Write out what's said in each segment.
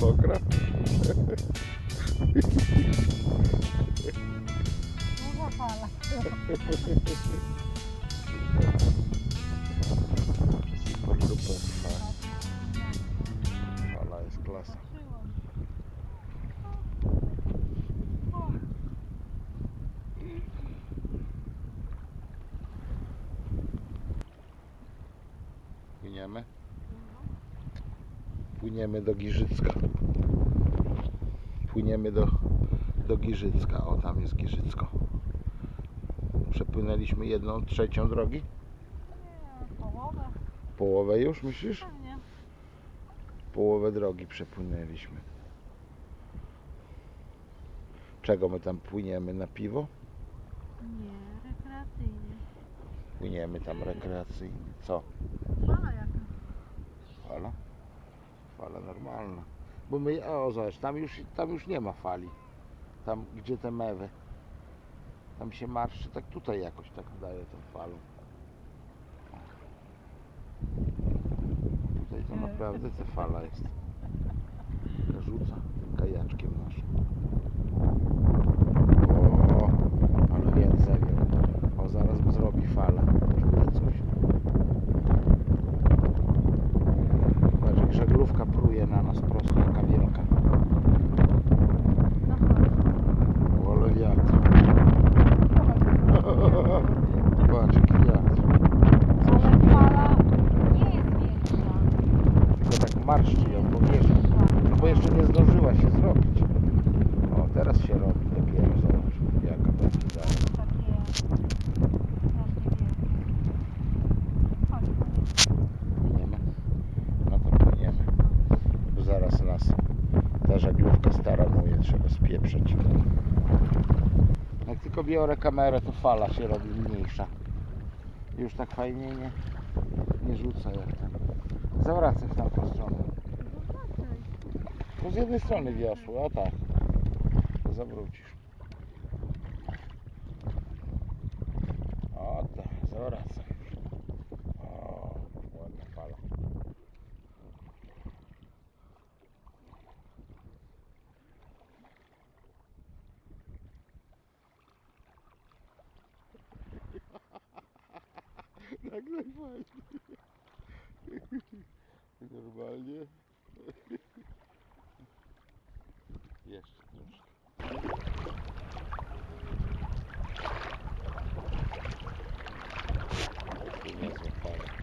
Mokra? Duża fala. Super duper fala. Płyniemy do Giżycka. Płyniemy do, do Giżycka. O, tam jest Giżycko. Przepłynęliśmy jedną trzecią drogi? Nie, połowę Połowę już myślisz? pewnie. Połowę drogi przepłynęliśmy. Czego my tam płyniemy? Na piwo? Nie, rekreacyjnie. Płyniemy tam rekreacyjnie. Co? Fala jaka. Fala? Fala normalna. Bo my, o zobacz, tam już, tam już nie ma fali. Tam gdzie te mewy. Tam się marszczy, tak tutaj jakoś tak daje tą falą. Tutaj to naprawdę ta fala jest. Rzuca tym kajaczkiem naszym. O, ale więcej. O, zaraz mu zrobi falę. Czuję coś. Patrz, jak żaglówka pruje na nas prosto, jaka wielka. Ole wiatr. Patrz, jaki wiatr. Ale fala nie jest większa. Tylko tak marszczy ją po wierzchu. No bo jeszcze nie zdążyła się zrobić. O, teraz się robi dopiero, zobacz, jaka będzie dalej. Takie strasznie wielkie. Chodź, Płyniemy? No to płyniemy. Bo zaraz nas ta żaglówka staranuje, trzeba spieprzeć. Jak tylko biorę kamerę, to fala się robi mniejsza. Już tak fajnie nie, nie rzuca jak w tamtą stronę. To z jednej strony wiosło, o tak. To zawrócisz. O tak, zawracaj. O, ładna fala. Nagle fajnie. Normalnie. Jeszcze troszkę. Tu niezłe fale.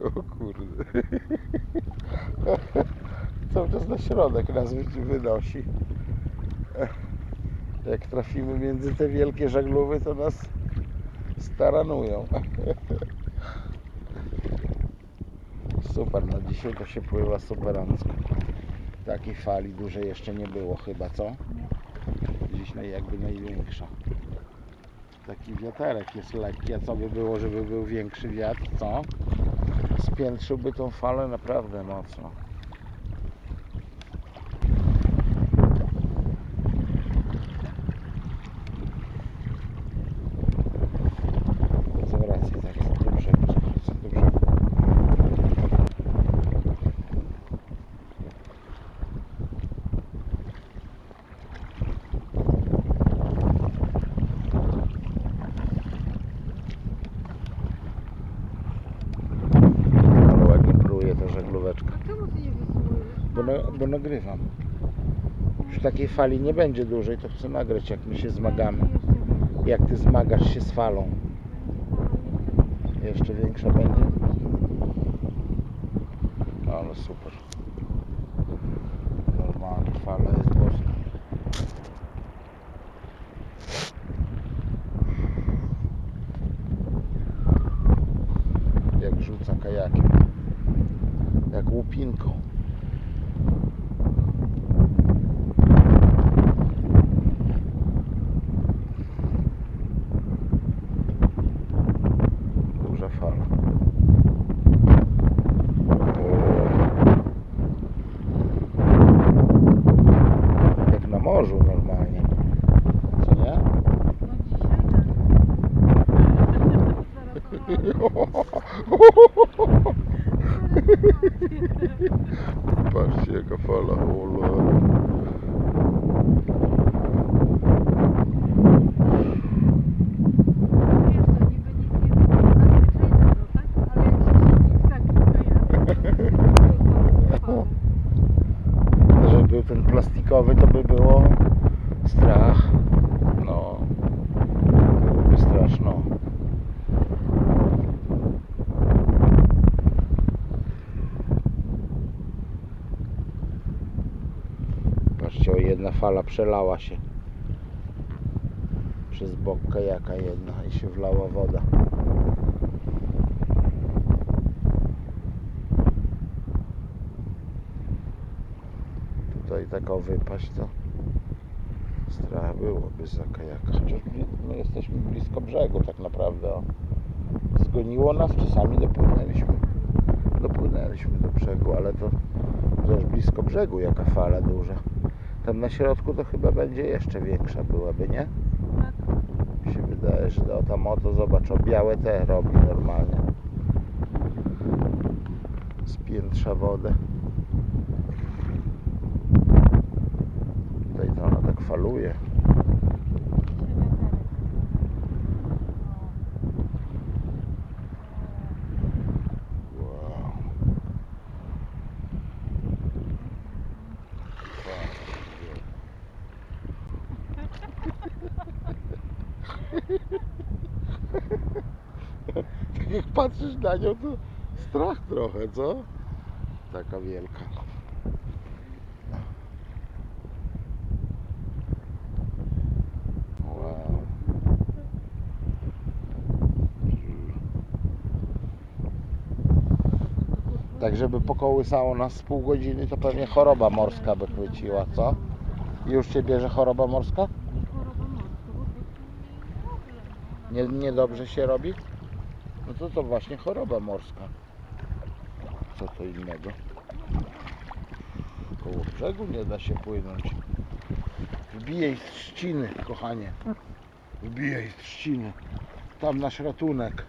O kurde. Cały czas na środek nas wy- wynosi. Jak trafimy między te wielkie żaglowy, to nas staranują. Super, no dzisiaj to się pływa superancko. Takiej fali dużej jeszcze nie było chyba, co? Dziś naj, jakby największa. Taki wiaterek jest lekki, a co by było, żeby był większy wiatr, co? Spiętrzyłby tą falę naprawdę mocno. Zawracaj tak, do brzegu, zawracaj do brzegu. Ale ładnie pruje ta żaglóweczka. A czemu ty nie wysłujesz? Bo, na, bo nagrywam. Przy takiej fali nie będzie dłużej, to chcę nagrać jak my się zmagamy. Jak ty zmagasz się z falą. Jeszcze większa będzie? Ale super. Normalnie fala jest boska. Jak rzuca kajakiem. Jak łupinką. Duża fala. Patrzcie jaka fala. Ole. Wiesz, to niby nic nie było nadzwyczajnego, tak? Ale jak się siedzi w takim kajaku, Żeby był ten plastikowy, to by było strach. No. Byłoby straszno. O jedna fala przelała się przez bok kajaka jedna i się wlała woda. Tutaj taka wypaść to strach byłoby za kajaka. Chociaż jesteśmy blisko brzegu tak naprawdę. Zgoniło nas, czasami dopłynęliśmy. Dopłynęliśmy do brzegu, ale to też blisko brzegu jaka fala duża. Tam na środku to chyba będzie jeszcze większa byłaby, nie? tak? Mi się wydaje, że to tam oto zobacz, o białe te robi normalnie. Spiętrza wodę. Tutaj to ona tak faluje. Wow. Tak jak patrzysz na nią, to strach trochę, co? Taka wielka. Wow. Tak, żeby pokołysało nas z pół godziny, to pewnie choroba morska by chwyciła, co? Już cię bierze choroba morska? No, Nie, niedobrze się robi? No to to właśnie choroba morska. Co to innego? Koło brzegu nie da się płynąć. Wbijaj z trzciny, kochanie. Wbijaj z trzciny. Tam nasz ratunek.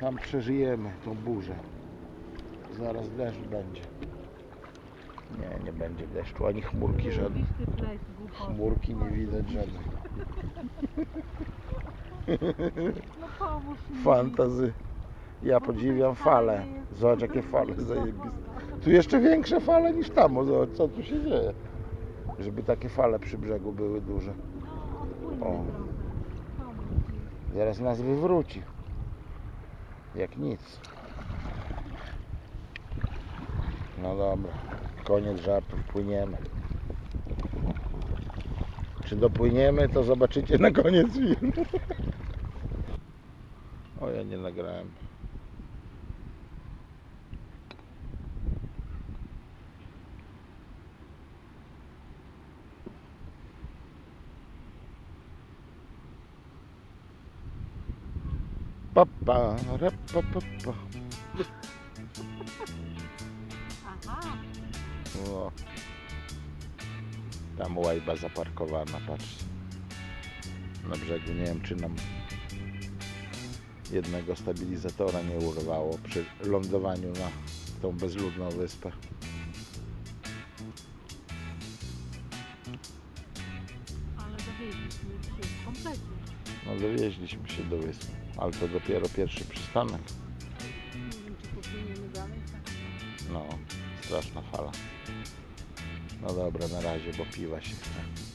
Tam przeżyjemy tą burzę. Zaraz deszcz będzie. Nie, nie będzie deszczu, ani chmurki żadnej. Chmurki nie widać żadnej. No pomóż mi. Fantazy. Ja Bo podziwiam fale. Zobacz jakie fale zajebiste. Tu jeszcze większe fale niż tam. o, Zobacz co tu się dzieje. Żeby takie fale przy brzegu były duże. No, O. Zaraz nas wywróci. Jak nic. No dobra. Koniec żartów. Płyniemy. Czy dopłyniemy, to zobaczycie na koniec filmu. O, ja nie nagrałem. Pa, pa, ra, pa, pa, pa. Aha, O. Tam łajba zaparkowana, patrz. Na brzegu nie wiem czy nam jednego stabilizatora nie urwało przy lądowaniu na tą bezludną wyspę. ale dowieźliśmy się kompletnie. No dowieźliśmy się do wyspy, ale to dopiero pierwszy przystanek. Nie wiem, czy popłyniemy dalej. tak? No, straszna fala. No dobra, na razie, bo piwa się chce.